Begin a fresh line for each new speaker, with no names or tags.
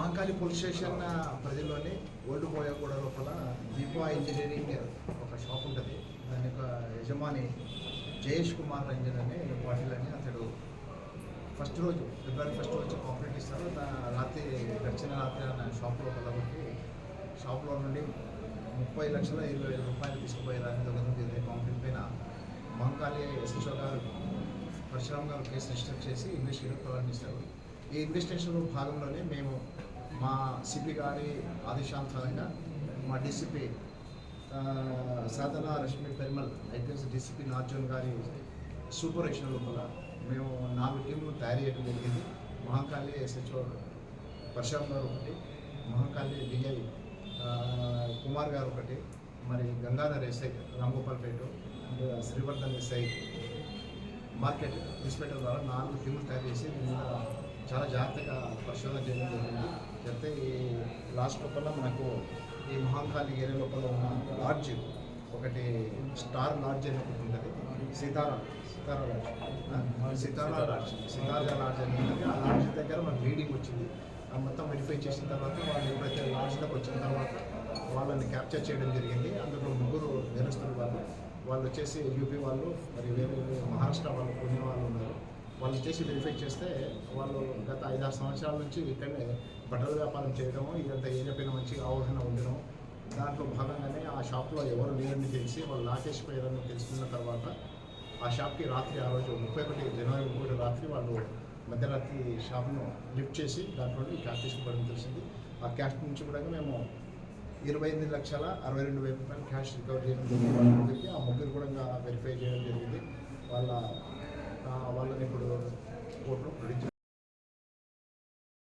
Mahankali police station ప్రజల్లోని old Boiguda లోపల Deepa engineering ఒక షాప్ ఉంటుంది. దాని యొక్క యజమాని జయేష్ కుమార్ రంజన్ అనే పాటిల్ అని అతడు ఫస్ట్ రోజు ఫిబ్రవరి ఫస్ట్ రోజు కాంప్లీట్ ఇస్తారు. రాత్రి గడిచిన రాత్రి నా షాప్లో కలబట్టి షాప్లో నుండి ముప్పై లక్షల ఇరవై వేల రూపాయలు తీసుకుపోయేదాన్ని దొంగతనం జరిగే కాంప్లైంట్ పైన మహంకాళి ఎస్ఎస్ఓ గారు పరశురామ్ గారు కేసు రిజిస్టర్ చేసి ఇన్వెస్టిగేషన్ ప్రారంభిస్తారు ఈ ఇన్వెస్టిగేషన్లో భాగంలోనే మేము మా సిపి గారి ఆదేశానుసారంగా మా DCP Sadhana Rashmi Perumal IPS DCP నార్జున్ గారి సూపర్విజన్ లోపల మేము నాలుగు టీంలు తయారు చేయడం జరిగింది. మహాకాళి ఎస్హెచ్ఓ పరశురామ్ గారు ఒకటి మహాకాళి డిఐ కుమార్ గారు ఒకటి మరి Gangadhar SI Ramgopalpet and Srivardhan SI market inspector ద్వారా నాలుగు టీములు తయారు చేసి చాలా జాగ్రత్తగా పరిశోధన చేయడం జరిగింది. చెప్తే ఈ లాస్ట్ లోపల మనకు ఈ మహాంకాళి ఏరియా లోపల ఉన్న లాడ్జ్ ఒకటి స్టార్ లాడ్జ్ అని ఒకటి ఉంటుంది. Sitara Sitara lodge. Sitara lodge Sitara lodge అని ఉంటుంది. ఆ లాడ్జ్ దగ్గర మనకు రీడింగ్ వచ్చింది. ఆ మొత్తం వెరిఫై చేసిన తర్వాత వాళ్ళు ఎప్పుడైతే లాడ్జ్లోకి వచ్చిన తర్వాత వాళ్ళని క్యాప్చర్ చేయడం జరిగింది. అందులో ముగ్గురు నేరస్తులు వాళ్ళు వాళ్ళు వచ్చేసి యూపీ వాళ్ళు మరి వేరే వేరే మహారాష్ట్ర వాళ్ళు పుణ్య వాళ్ళు ఉన్నారు. వాళ్ళు వచ్చేసి వెరిఫై చేస్తే వాళ్ళు గత ఐదారు సంవత్సరాల నుంచి ఇక్కడనే బట్టల వ్యాపారం చేయడము ఇదంతా ఏరియా పైన మంచిగా అవగాహన ఉండడం దాంట్లో భాగంగానే ఆ షాప్లో ఎవరు లేరని తెలిసి వాళ్ళు లాకేసిపోయారని తెలుసుకున్న తర్వాత ఆ షాప్కి రాత్రి ఆ రోజు ముప్పై ఒకటి జనవరి ముప్పై రాత్రి వాళ్ళు మధ్యరాత్రి షాప్ను లిఫ్ట్ చేసి దాంట్లో ఈ క్యాష్ తీసుకోవడం తెలిసింది. ఆ క్యాష్ నుంచి కూడా మేము ఇరవై ఎనిమిది లక్షల అరవై రెండు వేల రూపాయలు క్యాష్ రికవర్ చేయడం జరిగింది. ఆ ముగ్గురు కూడా వెరిఫై చేయడం జరిగింది. వాళ్ళ వాళ్ళని ఇప్పుడు కోర్టులో ప్రొడ్యూస్